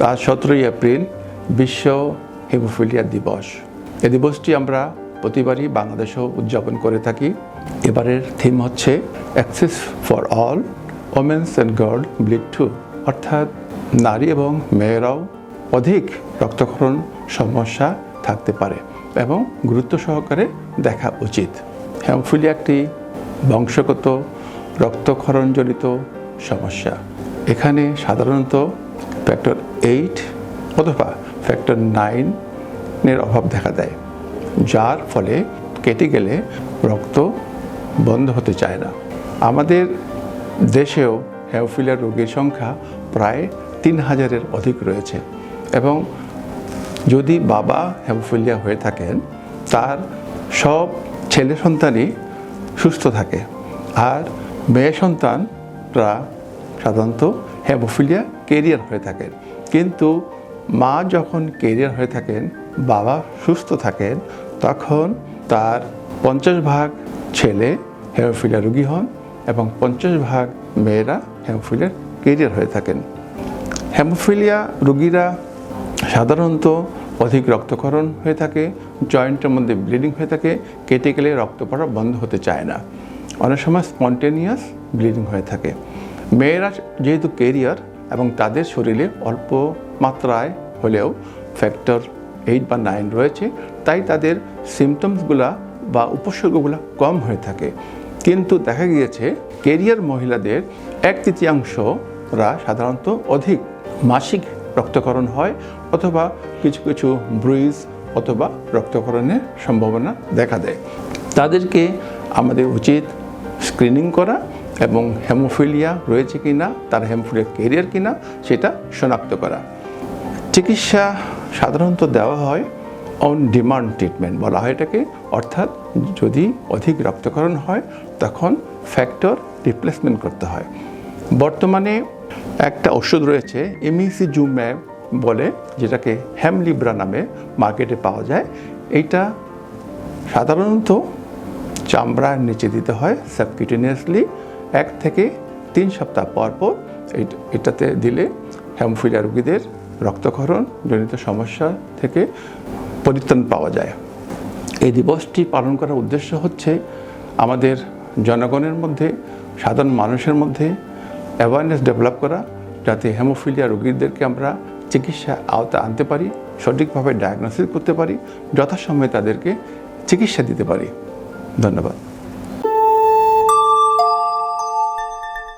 আজ সতেরোই এপ্রিল বিশ্ব হেমোফিলিয়া দিবস। এই দিবসটি আমরা প্রতিবারই বাংলাদেশেও উদযাপন করে থাকি। এবারের থিম হচ্ছে access for all, women's and girl bleed too. অর্থাৎ নারী এবং মেয়েরাও অধিক রক্তক্ষরণ সমস্যা থাকতে পারে এবং গুরুত্ব সহকারে দেখা উচিত। হেমোফিলিয়া একটি বংশগত রক্তক্ষরণজনিত সমস্যা। এখানে সাধারণত ফ্যাক্টর এইট অথবা ফ্যাক্টর নাইনের অভাব দেখা দেয়, যার ফলে কেটে গেলে রক্ত বন্ধ হতে চায় না। আমাদের দেশেও হেমোফিলিয়া রোগীর সংখ্যা প্রায় তিন হাজারের অধিক রয়েছে এবং যদি বাবা হেমোফিলিয়া হয়ে থাকেন, তার সব ছেলে সন্তানই সুস্থ থাকে। আর মেয়ে সন্তানরা সাধারণত হেমোফিলিয়া কেরিয়ার হয়ে থাকেন। কিন্তু মা যখন কেরিয়ার হয়ে থাকেন, বাবা সুস্থ থাকেন, তখন তার পঞ্চাশ ভাগ ছেলে হেমোফিলিয়া রুগী হন এবং পঞ্চাশ ভাগ মেয়েরা হেমোফিলিয়ার কেরিয়ার হয়ে থাকেন। হেমোফিলিয়া রুগীরা সাধারণত অধিক রক্তক্ষরণ হয়ে থাকে জয়েন্টের মধ্যে ব্লিডিং হয়ে থাকে কেটে গেলে রক্ত পড়া বন্ধ হতে চায় না। অনেক সময় স্পন্টেনিয়াস ব্লিডিং হয়ে থাকে। মেয়েরা যেহেতু কেরিয়ার এবং তাদের শরীরে অল্প মাত্রায় হলেও ফ্যাক্টর এইট বা নাইন রয়েছে। তাই তাদের সিমটমসগুলা বা উপসর্গগুলো কম হয়ে থাকে। কিন্তু দেখা গিয়েছে কেরিয়ার মহিলাদের এক তৃতীয়াংশরা সাধারণত অধিক মাসিক রক্তকরণ হয় অথবা কিছু কিছু ব্রুইজ অথবা রক্তকরণের সম্ভাবনা দেখা দেয়। তাদেরকে আমাদের উচিত স্ক্রিনিং করা এবং হেমোফিলিয়া রয়েছে কি না তার হেমোফিলিয়া কেরিয়ার কি না সেটা শনাক্ত করা। চিকিৎসা সাধারণত দেওয়া হয় অন ডিমান্ড ট্রিটমেন্ট বলা হয় এটাকে। অর্থাৎ যদি অধিক রক্তকরণ হয়, তখন ফ্যাক্টর রিপ্লেসমেন্ট করতে হয়। বর্তমানে একটা ওষুধ রয়েছে এমিসিজুম্যাব বলে, যেটাকে হ্যামলিব্রা নামে মার্কেটে পাওয়া যায়। এইটা সাধারণত চামড়ার নিচে দিতে হয় সাবকিউটেনিয়াসলি এক থেকে তিন সপ্তাহ পর পর এটাতে দিলে হ্যামোফিলিয়া রোগীদের রক্তক্ষরণ, জনিত সমস্যা থেকে পরিত্রাণ পাওয়া যায়। এই দিবসটি পালন করার উদ্দেশ্য হচ্ছে আমাদের জনগণের মধ্যে, সাধারণ মানুষের মধ্যে অ্যাওয়ারনেস ডেভেলপ করা, যাতে হেমোফিলিয়া রোগীদেরকে আমরা চিকিৎসা আওতা আনতে পারি, সঠিকভাবে ডায়াগনোসিস করতে পারি, যথাসময়ে তাদেরকে চিকিৎসা দিতে পারি। ধন্যবাদ।